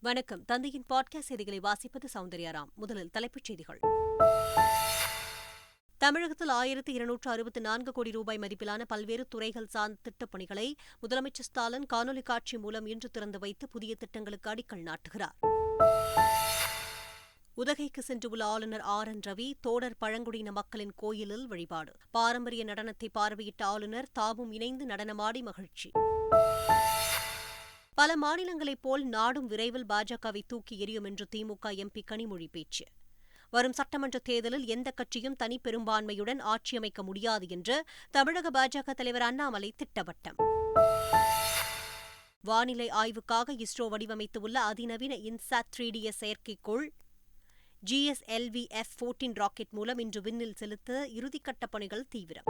வணக்கம். தந்தையின் பாட்காஸ்ட் செய்திகளை வாசிப்பது சௌந்தர்யாராம். முதலில் தலைப்புச் செய்திகள். தமிழகத்தில் ஆயிரத்தி இருநூற்று அறுபத்தி நான்கு கோடி ரூபாய் மதிப்பிலான பல்வேறு துறைகள் சார்ந்த திட்டப் பணிகளை முதலமைச்சர் ஸ்டாலின் காணொலி காட்சி மூலம் இன்று திறந்து வைத்து புதிய திட்டங்களுக்கு அடிக்கல் நாட்டுகிறார். உதகைக்கு சென்றுள்ள ஆளுநர் ஆர் என் ரவி தோடர் பழங்குடியின மக்களின் கோயிலில் வழிபாடு. பாரம்பரிய நடனத்தை பார்வையிட்ட ஆளுநர் தாமும் இணைந்து நடனமாடி மகிழ்ச்சி. பல மாநிலங்களைப் போல் நாடும் விரைவில் பாஜகவை தூக்கி எறியும் என்று திமுக எம்பி கனிமொழி பேச்சு. வரும் சட்டமன்ற தேர்தலில் எந்த கட்சியும் தனி பெரும்பான்மையுடன் ஆட்சியமைக்க முடியாது என்று தமிழக பாஜக தலைவர் அண்ணாமலை திட்டவட்டம். வானிலை ஆய்வுக்காக இஸ்ரோ வடிவமைத்துள்ள அதிநவீன இன்சாட் த்ரீ டி எஸ் செயற்கைக்கோள் ஜிஎஸ்எல்வி எஃப் போர்டீன் ராக்கெட் மூலம் இன்று விண்ணில் செலுத்த இறுதிக்கட்ட பணிகள் தீவிரம்.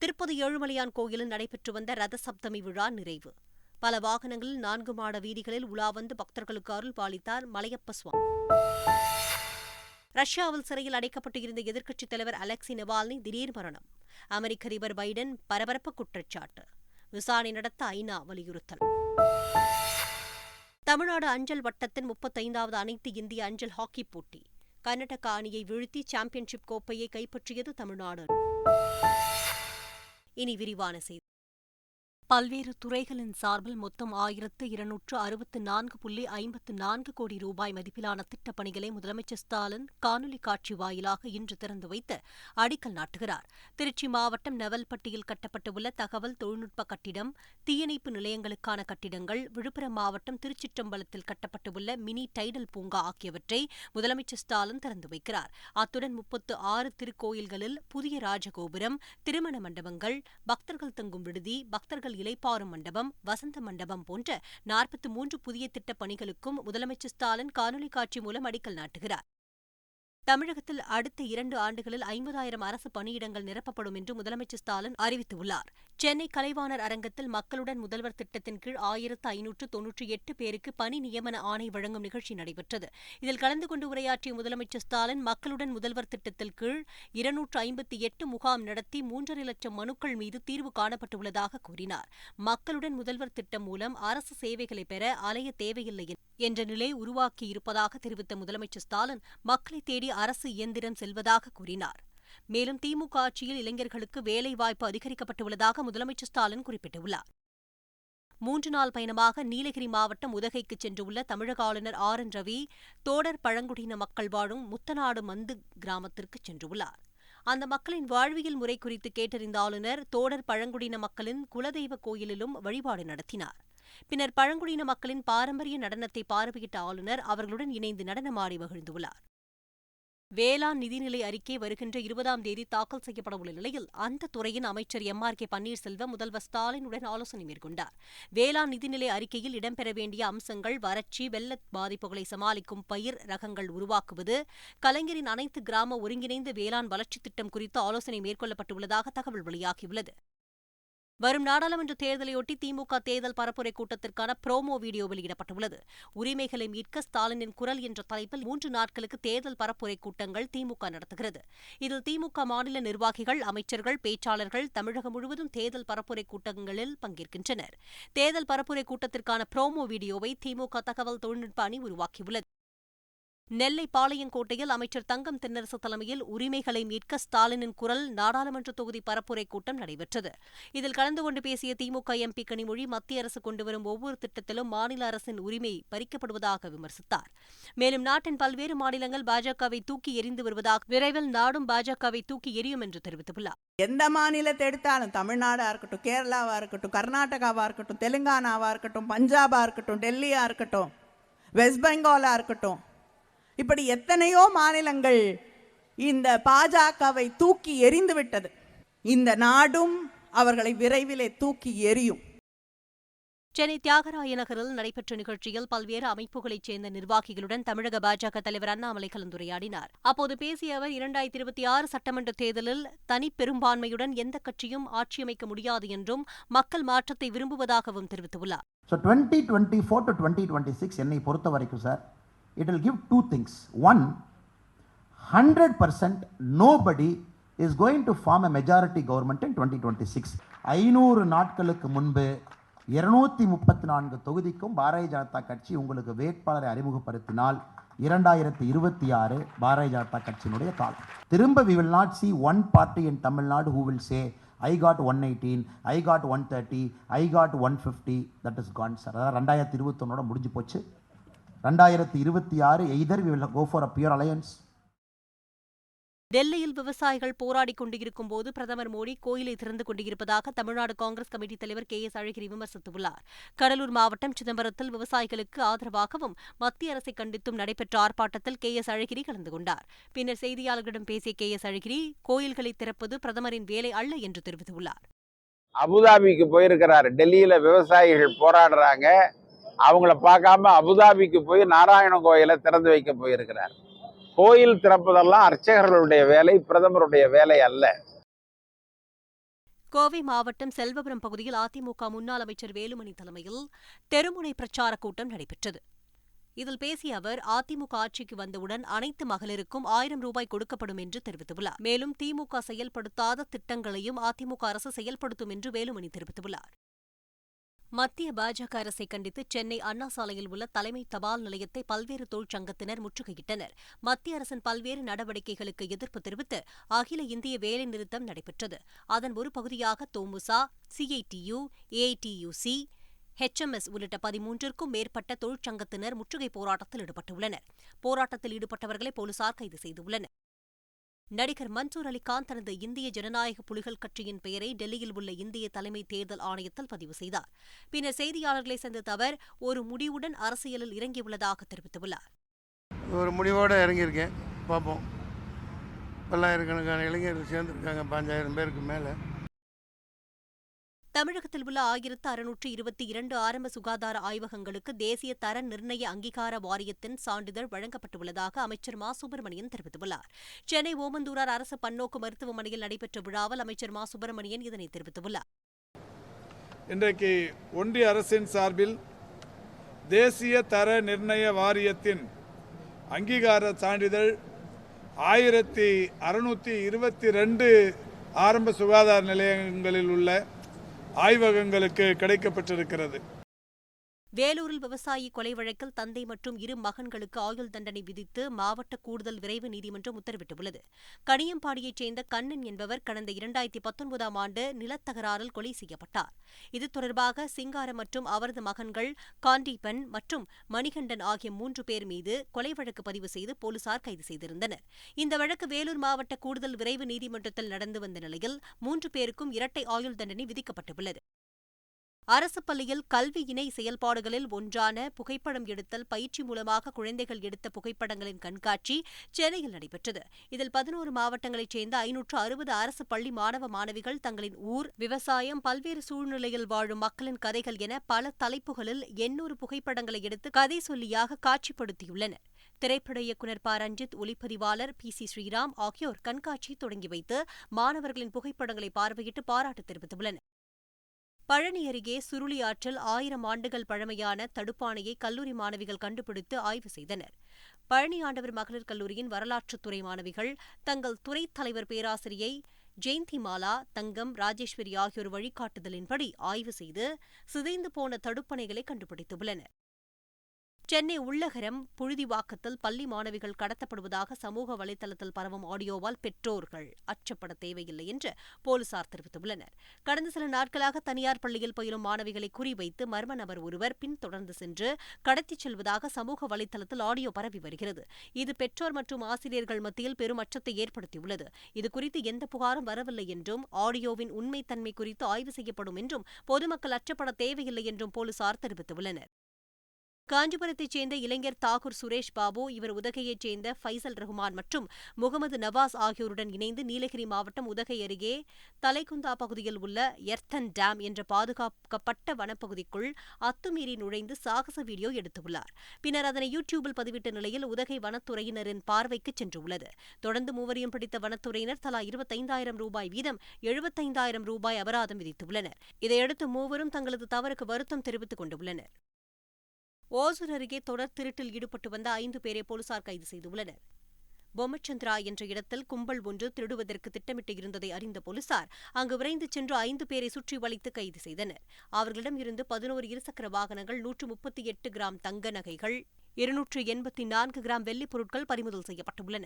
திருப்பதி ஏழுமலையான் கோயிலில் நடைபெற்று வந்த ரத சப்தமி விழா நிறைவு. பல வாகனங்களில் நான்கு மாட வீதிகளில் உலா வந்து பக்தர்களுக்கு அருள் பாலித்தார் மலையப்ப சுவாமி. ரஷ்யாவில் சிறையில் அடைக்கப்பட்டு இருந்த எதிர்க்கட்சித் தலைவர் அலெக்சி நெவால்னி திடீர் மரணம். அமெரிக்க அதிபர் பைடன் பரபரப்பு குற்றச்சாட்டு. விசாரணை நடத்த ஐநா வலியுறுத்தல். தமிழ்நாடு அஞ்சல் வட்டத்தின் முப்பத்தைந்தாவது அனைத்து இந்திய அஞ்சல் ஹாக்கி போட்டி. கர்நாடக அணியை வீழ்த்தி சாம்பியன்ஷிப் கோப்பையை கைப்பற்றியது தமிழ்நாடு. இனி விரிவான செய்தி. பல்வேறு துறைகளின் சார்பில் மொத்தம் ஆயிரத்து இருநூற்று அறுபத்து நான்கு புள்ளி ஐம்பத்து நான்கு கோடி ரூபாய் மதிப்பிலான திட்டப்பணிகளை முதலமைச்சர் ஸ்டாலின் காணொலி காட்சி வாயிலாக இன்று திறந்து வைத்து அடிக்கல் நாட்டுகிறார். திருச்சி மாவட்டம் நெவல்பட்டியில் கட்டப்பட்டுள்ள தகவல் தொழில்நுட்ப கட்டிடம் தீயணைப்பு நிலையங்களுக்கான கட்டிடங்கள் விழுப்புரம் மாவட்டம் திருச்சிற்றம்பலத்தில் கட்டப்பட்டுள்ள மினி டைடல் பூங்கா ஆகியவற்றை முதலமைச்சர் ஸ்டாலின் திறந்து வைக்கிறார். அத்துடன் முப்பத்து ஆறு திருக்கோயில்களில் புதிய ராஜகோபுரம் திருமண மண்டபங்கள் பக்தர்கள் தங்கும் விடுதி பக்தர்கள் இலைப்பாறும் மண்டபம் வசந்த மண்டபம் போன்ற நாற்பத்தி மூன்று புதிய திட்டப் பணிகளுக்கும் முதலமைச்சர் ஸ்டாலின் காணொலி காட்சி மூலம் அடிக்கல் நாட்டுகிறார். தமிழகத்தில் அடுத்த இரண்டு ஆண்டுகளில் ஐம்பதாயிரம் அரசு பணியிடங்கள் நிரப்பப்படும் என்று முதலமைச்சர் ஸ்டாலின் அறிவித்துள்ளார். சென்னை கலைவாணர் அரங்கத்தில் மக்களுடன் முதல்வர் திட்டத்தின் கீழ் ஆயிரத்து ஐநூற்று தொன்னூற்றி எட்டு பேருக்கு பணி நியமன ஆணை வழங்கும் நிகழ்ச்சி நடைபெற்றது. இதில் கலந்து கொண்டு உரையாற்றிய முதலமைச்சர் ஸ்டாலின் மக்களுடன் முதல்வர் திட்டத்தில் கீழ் இருநூற்று ஐம்பத்தி எட்டு முகாம் நடத்தி மூன்றரை லட்சம் மனுக்கள் மீது தீர்வு காணப்பட்டுள்ளதாக கூறினார். மக்களுடன் முதல்வர் திட்டம் மூலம் அரசு சேவைகளை பெற அலைய தேவையில்லை என்ற நிலை உருவாக்கியிருப்பதாக தெரிவித்த முதலமைச்சர் ஸ்டாலின் மக்களை தேடி அரசு இயந்திரம் செல்வதாக கூறினார். மேலும் திமுக ஆட்சியில் இளைஞர்களுக்கு வேலைவாய்ப்பு அதிகரிக்கப்பட்டுள்ளதாக முதலமைச்சர் ஸ்டாலின் குறிப்பிட்டுள்ளார். மூன்று நாள் பயணமாக நீலகிரி மாவட்டம் உதகைக்கு சென்றுள்ள தமிழக ஆளுநர் ஆர். என். ரவி தோடர் பழங்குடியின மக்கள் வாழும் முத்தநாடு மந்து கிராமத்திற்கு சென்றுள்ளார். அந்த மக்களின் வாழ்வியல் முறை குறித்து கேட்டறிந்த ஆளுநர் தோடர் பழங்குடியின மக்களின் குலதெய்வ கோயிலிலும் வழிபாடு நடத்தினார். பின்னர் பழங்குடியின மக்களின் பாரம்பரிய நடனத்தை பார்வையிட்ட ஆளுநர் அவர்களுடன் இணைந்து நடனமாடி மகிழ்ந்துள்ளார். வேளாண் நிதிநிலை அறிக்கை வருகின்ற இருபதாம் தேதி தாக்கல் செய்யப்பட உள்ள நிலையில் அந்த துறையின் அமைச்சர் எம் ஆர் கே பன்னீர்செல்வம் முதல்வர் ஸ்டாலினுடன் ஆலோசனை மேற்கொண்டார். வேளாண் நிதிநிலை அறிக்கையில் இடம்பெற வேண்டிய அம்சங்கள் வறட்சி வெள்ள பாதிப்புகளை சமாளிக்கும் பயிர் ரகங்கள் உருவாக்குவது கலைஞரின் அனைத்து கிராம ஒருங்கிணைந்த வேளாண் வளர்ச்சித் திட்டம் குறித்து ஆலோசனை மேற்கொள்ளப்பட்டுள்ளதாக தகவல் வெளியாகியுள்ளது. வரும் நாடாளுமன்ற தேர்தலையொட்டி திமுக தேர்தல் பரப்புரை கூட்டத்திற்கான புரோமோ வீடியோ வெளியிடப்பட்டுள்ளது. உரிமைகளை மீட்க ஸ்டாலினின் குரல் என்ற தலைப்பில் மூன்று நாட்களுக்கு தேர்தல் பரப்புரை கூட்டங்கள் திமுக நடத்துகிறது. இதில் திமுக மாநில நிர்வாகிகள் அமைச்சர்கள் பேச்சாளர்கள் தமிழகம் முழுவதும் தேர்தல் பரப்புரை கூட்டங்களில் பங்கேற்கின்றனர். தேர்தல் பரப்புரை கூட்டத்திற்கான புரோமோ வீடியோவை திமுக தகவல் தொழில்நுட்ப அணி உருவாக்கியுள்ளது. நெல்லை பாளையங்கோட்டையில் அமைச்சர் தங்கம் தென்னரசு தலைமையில் உரிமைகளை மீட்க ஸ்டாலினின் குரல் நாடாளுமன்ற தொகுதி பரப்புரை கூட்டம் நடைபெற்றது. இதில் கலந்து கொண்டு பேசிய திமுக எம்பி கனிமொழி மத்திய அரசு கொண்டுவரும் ஒவ்வொரு திட்டத்திலும் மாநில அரசின் உரிமை பறிக்கப்படுவதாக விமர்சித்தார். மேலும் நாட்டின் பல்வேறு மாநிலங்கள் பாஜகவை தூக்கி எறிந்து வருவதாக விரைவில் நாடும் பாஜகவை தூக்கி எறியும் என்று தெரிவித்துள்ளார். எந்த மாநிலத்தை எடுத்தாலும் தமிழ்நாடாக இருக்கட்டும் கேரளாவாக இருக்கட்டும் கர்நாடகாவாக இருக்கட்டும் தெலுங்கானாவாக இருக்கட்டும் பஞ்சாபாக இருக்கட்டும் டெல்லியாக இருக்கட்டும் வெஸ்ட் பெங்காலாக இருக்கட்டும் இப்படி எத்தனையோ மாநிலங்கள் இந்த பாஜகவை தூக்கி எறிந்து விட்டது இந்த நாடும் அவர்களை விரைவிலே தூக்கி எறியும். சென்னை தியாகராய நகரில் நடைபெற்ற நிகழ்ச்சியில் பல்வேறு அமைப்புகளைச் சேர்ந்த நிர்வாகிகளுடன் தமிழக பாஜக தலைவர் அண்ணாமலை கலந்துரையாடினார். அப்போது பேசிய அவர் இரண்டாயிரத்தி இருபத்தி ஆறு சட்டமன்ற தேர்தலில் தனி பெரும்பான்மையுடன் எந்த கட்சியும் ஆட்சியமைக்க முடியாது என்றும் மக்கள் மாற்றத்தை விரும்புவதாகவும் தெரிவித்துள்ளார். So twenty twenty four to twenty twenty six என்னை பொறுத்த வரைக்கும் sir it will give two things one hundred percent nobody is going to form a majority government in twenty twenty six ஐநூறு நாட்களுக்கு முன்பு இருநூத்தி முப்பத்தி நான்கு தொகுதிக்கும் பாரதிய ஜனதா கட்சி உங்களுக்கு வேட்பாளரை அறிமுகப்படுத்தினால் இரண்டாயிரத்தி இருபத்தி ஆறு பாரதிய ஜனதா கட்சியினுடைய காலம். திரும்ப we will not see one party in Tamil Nadu who will say I got one eighteen I got one thirty I got one fifty that is gone sir அதாவது ரெண்டாயிரத்தி இருபத்தொன்னோட முடிஞ்சு போச்சு. ரெண்டாயிரத்தி இருபத்தி ஆறு either we will go for a pure alliance டெல்லியில் விவசாயிகள் போராடிக் கொண்டிருக்கும் போது பிரதமர் மோடி கோயிலை திறந்து கொண்டிருப்பதாக தமிழ்நாடு காங்கிரஸ் கமிட்டி தலைவர் கே எஸ் அழகிரி விமர்சித்துள்ளார். கடலூர் மாவட்டம் சிதம்பரத்தில் விவசாயிகளுக்கு ஆதரவாகவும் மத்திய அரசை கண்டித்தும் நடைபெற்ற ஆர்ப்பாட்டத்தில் கே எஸ் அழகிரி கலந்து கொண்டார். பின்னர் செய்தியாளர்களிடம் பேசிய கே எஸ் அழகிரி கோயில்களை திறப்பது பிரதமரின் வேலை அல்ல என்று தெரிவித்துள்ளார். அபுதாபிக்கு போயிருக்கிறாரு. டெல்லியில விவசாயிகள் போராடுறாங்க. அவங்கள பார்க்காம அபுதாபிக்கு போய் நாராயண கோயிலை திறந்து வைக்க போயிருக்கிறார். கோயில் திறப்பதெல்லாம் அர்ச்சகர்களுடைய வேலை பிரதமருடைய வேலை அல்ல. கோவை மாவட்டம் செல்வபுரம் பகுதியில் அதிமுக முன்னாள் அமைச்சர் வேலுமணி தலைமையில் தெருமுனை பிரச்சாரக் கூட்டம் நடைபெற்றது. இதில் பேசிய அவர் அதிமுக ஆட்சிக்கு வந்தவுடன் அனைத்து மகளிருக்கும் ஆயிரம் ரூபாய் கொடுக்கப்படும் என்று தெரிவித்துள்ளார். மேலும் திமுக செயல்படுத்தாத திட்டங்களையும் அதிமுக அரசு செயல்படுத்தும் என்று வேலுமணி தெரிவித்துள்ளார். மத்திய பாஜக அரசை கண்டித்து சென்னை அண்ணா சாலையில் உள்ள தலைமை தபால் நிலையத்தை பல்வேறு தொழிற்சங்கத்தினர் முற்றுகையிட்டனர். மத்திய அரசின் பல்வேறு நடவடிக்கைகளுக்கு எதிர்ப்பு தெரிவித்து அகில இந்திய வேலைநிறுத்தம் நடைபெற்றது. அதன் ஒரு பகுதியாக தோமுசா சிஐடியு ஏஐடியுசி ஹெச்எம்எஸ் உள்ளிட்ட பதிமூன்றிற்கும் மேற்பட்ட தொழிற்சங்கத்தினர் முற்றுகை போராட்டத்தில் ஈடுபட்டுள்ளனர். போராட்டத்தில் ஈடுபட்டவர்களை போலீசார் கைது செய்துள்ளனர். நடிகர் மன்சூர் அலிகான் தனது இந்திய ஜனநாயக புலிகள் கட்சியின் பெயரை டெல்லியில் உள்ள இந்திய தலைமை தேர்தல் ஆணையத்தில் பதிவு செய்தார். பின்னர் செய்தியாளர்களை சந்தித்த அவர் ஒரு முடிவுடன் அரசியலில் இறங்கியுள்ளதாக தெரிவித்துள்ளார். ஒரு முடிவோடு இறங்கியிருக்கேன். பார்ப்போம். பல்லாயிரக்கணக்கான இளைஞர்கள் சேர்ந்துருக்காங்க. பாஞ்சாயிரம் பேருக்கு மேலே. தமிழகத்தில் உள்ள ஆயிரத்து அறுநூற்று இருபத்தி இரண்டு ஆரம்ப சுகாதார ஆய்வகங்களுக்கு தேசிய தர நிர்ணய அங்கீகார வாரியத்தின் சான்றிதழ் வழங்கப்பட்டுள்ளதாக அமைச்சர் மா. சுப்பிரமணியன் தெரிவித்துள்ளார். சென்னை ஓமந்தூரார் அரசு பன்னோக்கு மருத்துவமனையில் நடைபெற்ற விழாவில் அமைச்சர் மா. சுப்பிரமணியன் இதனை தெரிவித்துள்ளார். இன்றைக்கு ஒன்றிய அரசின் சார்பில் தேசிய தர நிர்ணய வாரியத்தின் அங்கீகார சான்றிதழ் ஆயிரத்தி அறுநூற்றி இருபத்தி ரெண்டு ஆரம்ப சுகாதார நிலையங்களில் உள்ள ஆய்வகங்களுக்கு கிடைக்கப்பட்டிருக்கிறது. வேலூரில் விவசாயி கொலை வழக்கில் தந்தை மற்றும் இரு மகன்களுக்கு ஆயுள் தண்டனை விதித்து மாவட்ட கூடுதல் விரைவு நீதிமன்றம் உத்தரவிட்டுள்ளது. கனியம்பாடியைச் சேர்ந்த கண்ணன் என்பவர் கடந்த இரண்டாயிரத்தி பத்தொன்பதாம் ஆண்டு நிலத்தகராறில் கொலை செய்யப்பட்டார். இது தொடர்பாக சிங்காரம் மற்றும் அவரது மகன்கள் காண்டீபன் மற்றும் மணிகண்டன் ஆகிய மூன்று பேர் மீது கொலை வழக்கு பதிவு செய்து போலீசார் கைது செய்திருந்தனர். இந்த வழக்கு வேலூர் மாவட்ட கூடுதல் விரைவு நீதிமன்றத்தில் நடந்து வந்த நிலையில் மூன்று பேருக்கும் இரட்டை ஆயுள் தண்டனை விதிக்கப்பட்டுள்ளது. அரசு பள்ளியில் கல்வி இணை செயல்பாடுகளில் ஒன்றான புகைப்படம் எடுத்தல் பயிற்சி மூலமாக குழந்தைகள் எடுத்த புகைப்படங்களின் கண்காட்சி சென்னையில் நடைபெற்றது. இதில் பதினோரு மாவட்டங்களைச் சேர்ந்த ஐநூற்று அறுபது அரசு பள்ளி மாணவ மாணவிகள் தங்களின் ஊர் விவசாயம் பல்வேறு சூழ்நிலையில் வாழும் மக்களின் கதைகள் என பல தலைப்புகளில் எண்ணூறு புகைப்படங்களை எடுத்து கதை சொல்லியாக காட்சிப்படுத்தியுள்ளனர். திரைப்பட இயக்குநர் ப. ரஞ்சித் ஒளிப்பதிவாளர் பி. சி. ஸ்ரீராம் ஆகியோர் கண்காட்சி தொடங்கி வைத்து மாணவர்களின் புகைப்படங்களை பார்வையிட்டு பாராட்டு தெரிவித்துள்ளனர். பழனி அருகே சுருளி ஆற்றில் ஆயிரம் ஆண்டுகள் பழமையான தடுப்பானையை கல்லூரி மாணவிகள் கண்டுபிடித்து ஆய்வு செய்தனர். பழனி ஆண்டவர் மகளிர் கல்லூரியின் வரலாற்றுத்துறை மாணவிகள் தங்கள் துறை தலைவர் பேராசிரியை ஜெயந்தி மாலா தங்கம் ராஜேஸ்வரி ஆகியோர் வழிகாட்டுதலின்படி ஆய்வு செய்து சிதைந்து போன தடுப்பணைகளை கண்டுபிடித்துள்ளனர். சென்னை உள்ளகரம் புழுதிவாக்கத்தில் பள்ளி மாணவிகள் கடத்தப்படுவதாக சமூக வலைதளத்தில் பரவும் ஆடியோவால் பெற்றோர்கள் அச்சப்பட தேவையில்லை என்று போலீசார் தெரிவித்துள்ளனர். கடந்த சில நாட்களாக தனியார் பள்ளியில் பயிலும் மாணவிகளை குறிவைத்து மர்ம நபர் ஒருவர் பின்தொடர்ந்து சென்று கடத்திச் செல்வதாக சமூக வலைதளத்தில் ஆடியோ பரவி வருகிறது. இது பெற்றோர் மற்றும் ஆசிரியர்கள் மத்தியில் பெரும் அச்சத்தை ஏற்படுத்தியுள்ளது. இதுகுறித்து எந்த புகாரும் வரவில்லை என்றும் ஆடியோவின் உண்மைத்தன்மை குறித்து ஆய்வு செய்யப்படும் என்றும் பொதுமக்கள் அச்சப்பட தேவையில்லை என்றும் போலீசார் தெரிவித்துள்ளனர். காஞ்சிபுரத்தைச் சேர்ந்த இளைஞர் தாகூர் சுரேஷ் பாபு இவர் உதகையைச் சேர்ந்த ஃபைசல் ரஹ்மான் மற்றும் முகமது நவாஸ் ஆகியோருடன் இணைந்து நீலகிரி மாவட்டம் உதகை அருகே தலைக்குந்தா பகுதியில் உள்ள எர்த்தன் டேம் என்ற பாதுகாக்கப்பட்ட வனப்பகுதிக்குள் அத்துமீறி நுழைந்து சாகச வீடியோ எடுத்துள்ளார். பின்னர் அதனை யூடியூபில் பதிவிட்ட நிலையில் உதகை வனத்துறையினரின் பார்வைக்கு சென்றுள்ளது. தொடர்ந்து மூவரையும் பிடித்த வனத்துறையினர் தலா இருபத்தைந்தாயிரம் ரூபாய் வீதம் எழுபத்தைந்தாயிரம் ரூபாய் அபராதம் விதித்துள்ளனர். இதையடுத்து மூவரும் தங்களது தவறுக்கு வருத்தம் தெரிவித்துக் கொண்டுள்ளனர். ஓசூர் அருகே தொடர் திருட்டில் ஈடுபட்டு வந்த ஐந்து பேரை போலீசார் கைது செய்துள்ளனர். பொம்மச்சந்திரா என்ற இடத்தில் கும்பல் ஒன்று திருடுவதற்கு திட்டமிட்டு இருந்ததை அறிந்த போலீசார் அங்கு விரைந்து சென்று ஐந்து பேரை சுற்றி வளைத்து கைது செய்தனர். அவர்களிடம் இருந்து பதினோரு இருசக்கர வாகனங்கள் நூற்று முப்பத்தி எட்டு கிராம் தங்க நகைகள் இருநூற்று எண்பத்தி நான்கு கிராம் வெள்ளிப் பொருட்கள் பறிமுதல் செய்யப்பட்டுள்ளன.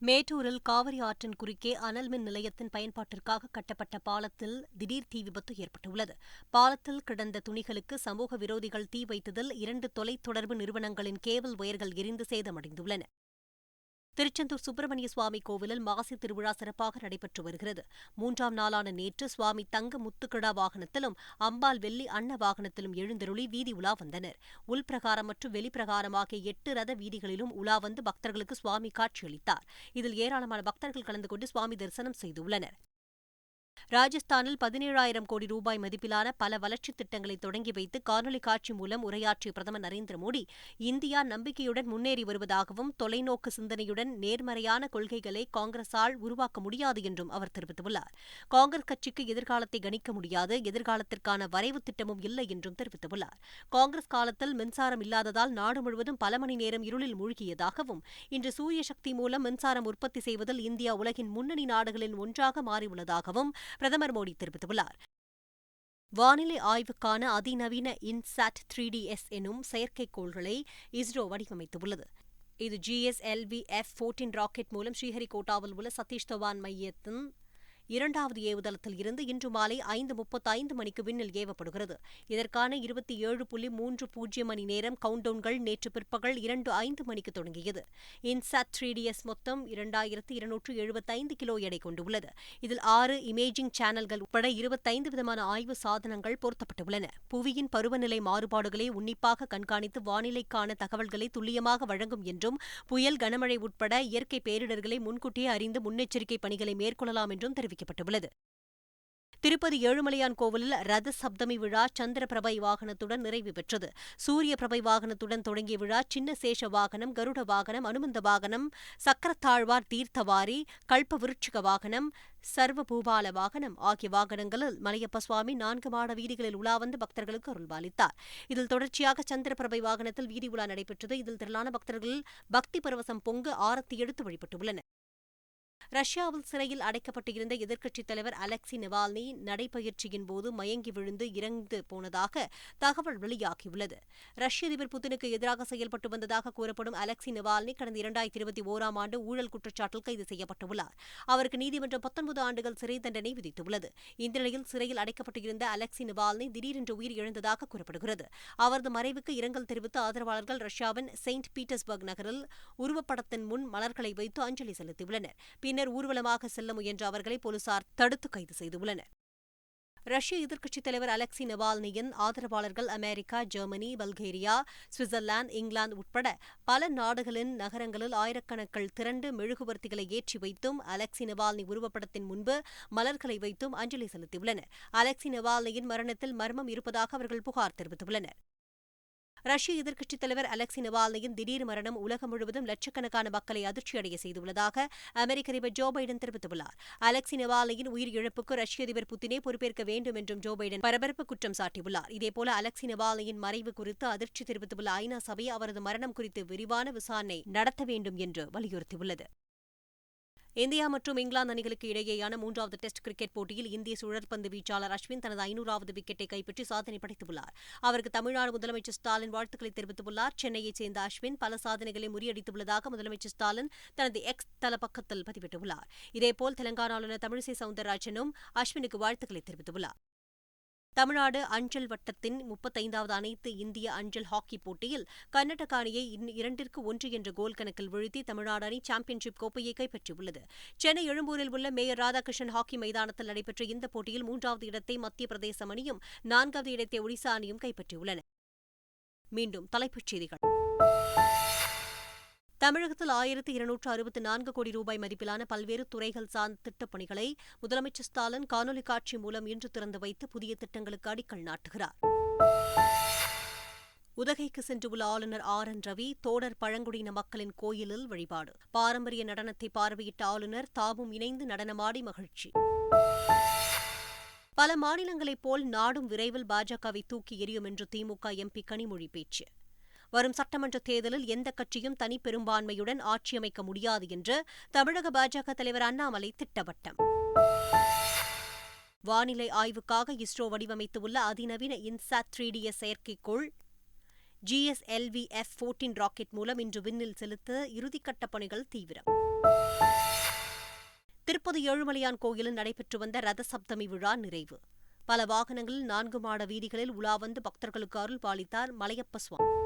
மேட்டூரில் காவிரி ஆற்றின் குறுக்கே அனல் மின் நிலையத்தின் பயன்பாட்டிற்காக கட்டப்பட்ட பாலத்தில் திடீர் தீ விபத்து ஏற்பட்டுள்ளது. பாலத்தில் கிடந்த துணிகளுக்கு சமூக விரோதிகள் தீ வைத்ததில் இரண்டு தொலைத்தொடர்பு நிறுவனங்களின் கேபிள் ஒயர்கள் எரிந்து சேதமடைந்துள்ளன. திருச்செந்தூர் சுப்பிரமணிய சுவாமி கோவிலில் மாசி திருவிழா சிறப்பாக நடைபெற்று வருகிறது. மூன்றாம் நாளான நேற்று சுவாமி தங்க முத்துக்கிடா வாகனத்திலும் அம்பாள் வெள்ளி அன்ன வாகனத்திலும் எழுந்தருளி வீதி உலா வந்தனர். உள்பிரகாரம் மற்றும் வெளிப்பிரகாரம் ஆகிய எட்டு ரத வீதிகளிலும் உலா வந்து பக்தர்களுக்கு சுவாமி காட்சியளித்தார். இதில் ஏராளமான பக்தர்கள் கலந்து கொண்டு சுவாமி தரிசனம் செய்துள்ளனர். ராஜஸ்தானில் பதினேழாயிரம் கோடி ரூபாய் மதிப்பிலான பல வளர்ச்சித் திட்டங்களை தொடங்கி வைத்து காணொலி காட்சி மூலம் உரையாற்றிய பிரதமர் நரேந்திர மோடி இந்தியா நம்பிக்கையுடன் முன்னேறி வருவதாகவும் தொலைநோக்கு சிந்தனையுடன் நேர்மறையான கொள்கைகளை காங்கிரஸால் உருவாக்க முடியாது என்றும் அவர் தெரிவித்துள்ளார். காங்கிரஸ் கட்சிக்கு எதிர்காலத்தை கணிக்க முடியாது எதிர்காலத்திற்கான வரைவு திட்டமும் இல்லை என்றும் தெரிவித்துள்ளார். காங்கிரஸ் காலத்தில் மின்சாரம் இல்லாததால் நாடு முழுவதும் பல மணி நேரம் இருளில் மூழ்கியதாகவும் இன்று சூரிய சக்தி மூலம் மின்சாரம் உற்பத்தி செய்வதில் இந்தியா உலகின் முன்னணி நாடுகளில் ஒன்றாக மாறியுள்ளதாகவும் பிரதமர் மோடி தெரிவித்துள்ளார். வானிலை ஆய்வுக்கான அதிநவீன இன்சாட் த்ரீ டி எஸ் எனும் செயற்கைக்கோள்களை இஸ்ரோ வடிவமைத்துள்ளது. இது ஜிஎஸ்எல்வி எஃப் ஃபோர்டீன் ராக்கெட் மூலம் ஸ்ரீஹரிகோட்டாவில் உள்ள சதீஷ் தவான் மையத்தின் இரண்டாவது ஏவுதளத்தில் இருந்து இன்று மாலை ஐந்து முப்பத்தைந்து மணிக்கு விண்ணில் ஏவப்படுகிறது. இதற்கான இருபத்தி ஏழு புள்ளி மூன்று பூஜ்ஜியம் மணி நேரம் கவுண்டவுன்கள் நேற்று பிற்பகல் இரண்டு ஐந்து மணிக்கு தொடங்கியது. இன்சாட் த்ரீ டிஎஸ் மொத்தம் இரண்டாயிரத்து இருநூற்று எழுபத்தைந்து கிலோ எடை கொண்டுள்ளது. இதில் ஆறு இமேஜிங் சேனல்கள் உட்பட இருபத்தைந்து விதமான ஆய்வு சாதனங்கள் பொருத்தப்பட்டுள்ளன. புவியின் பருவநிலை மாறுபாடுகளை உன்னிப்பாக கண்காணித்து வானிலைக்கான தகவல்களை துல்லியமாக வழங்கும் என்றும் புயல் கனமழை உட்பட இயற்கை பேரிடர்களை முன்கூட்டியே அறிந்து முன்னெச்சரிக்கை பணிகளை மேற்கொள்ளலாம் என்றும் அறிவிக்கப்பட்டுள்ளது திருப்பதி ஏழுமலையான் கோவிலில் ரத சப்தமி விழா சந்திர பிரபை வாகனத்துடன் நிறைவு பெற்றது. சூரிய பிரபை வாகனத்துடன் தொடங்கிய விழா சின்ன சேஷ வாகனம் கருட வாகனம் அனுமந்த வாகனம் சக்கரத்தாழ்வார் தீர்த்தவாரி கல்ப விருட்சிக வாகனம் சர்வ பூபால வாகனம் ஆகிய வாகனங்களில் மலையப்ப சுவாமி நான்கு மாட வீதிகளில் உலா வந்து பக்தர்களுக்கு அருள்பாலித்தார். இதில் தொடர்ச்சியாக சந்திரபிரபை வாகனத்தில் வீதி உலா நடைபெற்றது. இதில் திரளான பக்தர்கள் பக்தி பரவசம் பொங்கு ஆரத்தி எடுத்து வழிபட்டுள்ளனர். ரஷ்யாவில் சிறையில் அடைக்கப்பட்டிருந்த எதிர்க்கட்சித் தலைவர் அலெக்சி நவால்னி நடைபயிற்சியின் போது மயங்கி விழுந்து இறந்து போனதாக தகவல் வெளியாகியுள்ளது. ரஷ்ய அதிபர் புதினுக்கு எதிராக செயல்பட்டு வந்ததாக கூறப்படும் அலெக்சி நவால்னி கடந்த இரண்டாயிரத்தி இருபத்தி ஓராம் ஆண்டு ஊழல் குற்றச்சாட்டில் கைது செய்யப்பட்டுள்ளார். அவருக்கு நீதிமன்றம் பத்தொன்பது ஆண்டுகள் சிறை தண்டனை விதித்துள்ளது. இந்த நிலையில் சிறையில் அடைக்கப்பட்டிருந்த அலெக்சி நவால்னி திடீரென்று உயிர் இழந்ததாக கூறப்படுகிறது. அவரது மறைவுக்கு இரங்கல் தெரிவித்து ஆதரவாளர்கள் ரஷ்யாவின் செயின்ட் பீட்டர்ஸ்பர்க் நகரில் உருவப்படத்தின் முன் மலர்களை வைத்து அஞ்சலி செலுத்தியுள்ளனர். பின்னர் ஊர்வலமாக செல்ல முயன்ற அவர்களை போலீசார் தடுத்து கைது செய்துள்ளனர். ரஷ்ய எதிர்க்கட்சித் தலைவர் அலெக்சி நவால்னியின் ஆதரவாளர்கள் America Germany Bulgaria Switzerland England உட்பட பல நாடுகளின் நகரங்களில் ஆயிரக்கணக்கில் திரண்டு மெழுகுவர்த்திகளை ஏற்றி வைத்தும் அலெக்சி நவால்னி உருவப்படத்தின் முன்பு மலர்களை வைத்தும் அஞ்சலி செலுத்தியுள்ளனர். அலெக்சி நவால்னியின் மரணத்தில் மர்மம் இருப்பதாக அவர்கள் புகார் தெரிவித்துள்ளனர். ரஷ்ய எதிர்க்கட்சித் தலைவர் அலெக்சி நவால்னியின் திடீர் மரணம் உலகம் முழுவதும் லட்சக்கணக்கான மக்களை அதிர்ச்சியடைய செய்துள்ளதாக அமெரிக்க அதிபர் ஜோ பைடன் தெரிவித்துள்ளார். அலெக்சி நவால்னியின் உயிர் இழப்புக்கு ரஷ்ய அதிபர் புத்தினே பொறுப்பேற்க வேண்டும் என்றும் ஜோ பைடன் பரபரப்பு குற்றம் சாட்டியுள்ளார். இதேபோல அலெக்சி நவால்னியின் மறைவு குறித்து அதிர்ச்சி தெரிவித்துள்ள ஐநா சபை அவரது மரணம் குறித்து விரிவான விசாரணை நடத்த வேண்டும் என்று வலியுறுத்தியுள்ளது. இந்தியா மற்றும் இங்கிலாந்து அணிகளுக்கு இடையேயான மூன்றாவது டெஸ்ட் கிரிக்கெட் போட்டியில் இந்திய சுழற்பந்து வீச்சாளர் அஸ்வின் தனது ஐநூறாவது விக்கெட்டை கைப்பற்றி சாதனை படைத்துள்ளார். அவருக்கு தமிழ்நாடு முதலமைச்சர் ஸ்டாலின் வாழ்த்துக்களை தெரிவித்துள்ளார். சென்னையைச் சேர்ந்த அஸ்வின் பல சாதனைகளை முறியடித்துள்ளதாக முதலமைச்சர் ஸ்டாலின் தனது எக்ஸ் தள பக்கத்தில் பதிவிட்டுள்ளார். இதேபோல் தெலங்கானா ஆளுநர் தமிழிசை சவுந்தரராஜனும் அஸ்வினுக்கு வாழ்த்துக்களை தெரிவித்துள்ளார். தமிழ்நாடு அஞ்சல் வட்டத்தின் முப்பத்தைந்தாவது அனைத்து இந்திய அஞ்சல் ஹாக்கி போட்டியில் கர்நாடக அணியை இரண்டிற்கு ஒன்று என்ற கோல் கணக்கில் வீழ்த்தி தமிழ்நாடு அணி சாம்பியன்ஷிப் கோப்பையை கைப்பற்றியுள்ளது. சென்னை எழும்பூரில் உள்ள மேயர் ராதாகிருஷ்ணன் ஹாக்கி மைதானத்தில் நடைபெற்ற இந்த போட்டியில் மூன்றாவது இடத்தை மத்திய பிரதேசம் அணியும் நான்காவது இடத்தை ஒடிசா அணியும் கைப்பற்றியுள்ளன. மீண்டும் தலைப்புச் செய்திகள். தமிழகத்தில் ஆயிரத்தி இருநூற்று அறுபத்தி நான்கு கோடி ரூபாய் மதிப்பிலான பல்வேறு துறைகள் சார்ந்த திட்டப் பணிகளை முதலமைச்சர் ஸ்டாலின் காணொலி காட்சி மூலம் இன்று திறந்து வைத்து புதிய திட்டங்களுக்கு அடிக்கல் நாட்டுகிறார். உதகைக்கு சென்றுள்ள ஆளுநர் ஆர் என் ரவி தோடர் பழங்குடியின மக்களின் கோயிலில் வழிபாடு. பாரம்பரிய நடனத்தை பார்வையிட்ட ஆளுநர் தாமும் இணைந்து நடனமாடி மகிழ்ச்சி. பல மாநிலங்களைப் போல் நாடும் விரைவில் பாஜகவை தூக்கி எறியும் என்று திமுக எம்பி கனிமொழி பேச்சு. வரும் சட்டமன்ற தேர்தலில் எந்த கட்சியும் தனி பெரும்பான்மையுடன் ஆட்சியமைக்க முடியாது என்று தமிழக பாஜக தலைவர் அண்ணாமலை திட்டவட்டம். வானிலை ஆய்வுக்காக இஸ்ரோ வடிவமைத்துள்ள அதிநவீன இன்சாட் த்ரீ டிஎஸ் செயற்கைக்கோள். ஜிஎஸ்எல்வி எஃப் ஃபோர்டீன் ராக்கெட் மூலம் இன்று விண்ணில் செலுத்த இறுதிக்கட்ட பணிகள் தீவிரம். திருப்பதி ஏழுமலையான் கோயிலில் நடைபெற்று வந்த ரத சப்தமி விழா நிறைவு. பல வாகனங்களில் நான்கு மாட வீதிகளில் உலா வந்து பக்தர்களுக்கு அருள் பாலித்தார் மலையப்ப சுவாமி.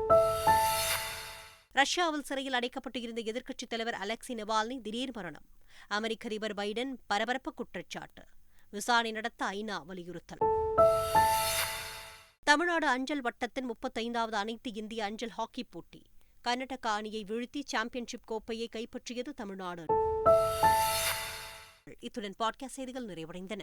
ரஷ்யாவில் சிறையில் அடைக்கப்பட்டு இருந்த எதிர்க்கட்சித் தலைவர் அலெக்சி நெவால்னி திடீர் மரணம். அமெரிக்க அதிபர் பைடன் பரபரப்பு குற்றச்சாட்டு. விசாரணை நடத்த ஐநா வலியுறுத்தல். தமிழ்நாடு அஞ்சல் வட்டத்தின் முப்பத்தைந்தாவது அனைத்து இந்திய அஞ்சல் ஹாக்கி போட்டி. கர்நாடகா அணியை வீழ்த்தி சாம்பியன்ஷிப் கோப்பையை கைப்பற்றியது தமிழ்நாடு. இத்துடன் பாட்காஸ்ட் செய்திகள் நிறைவடைந்தன.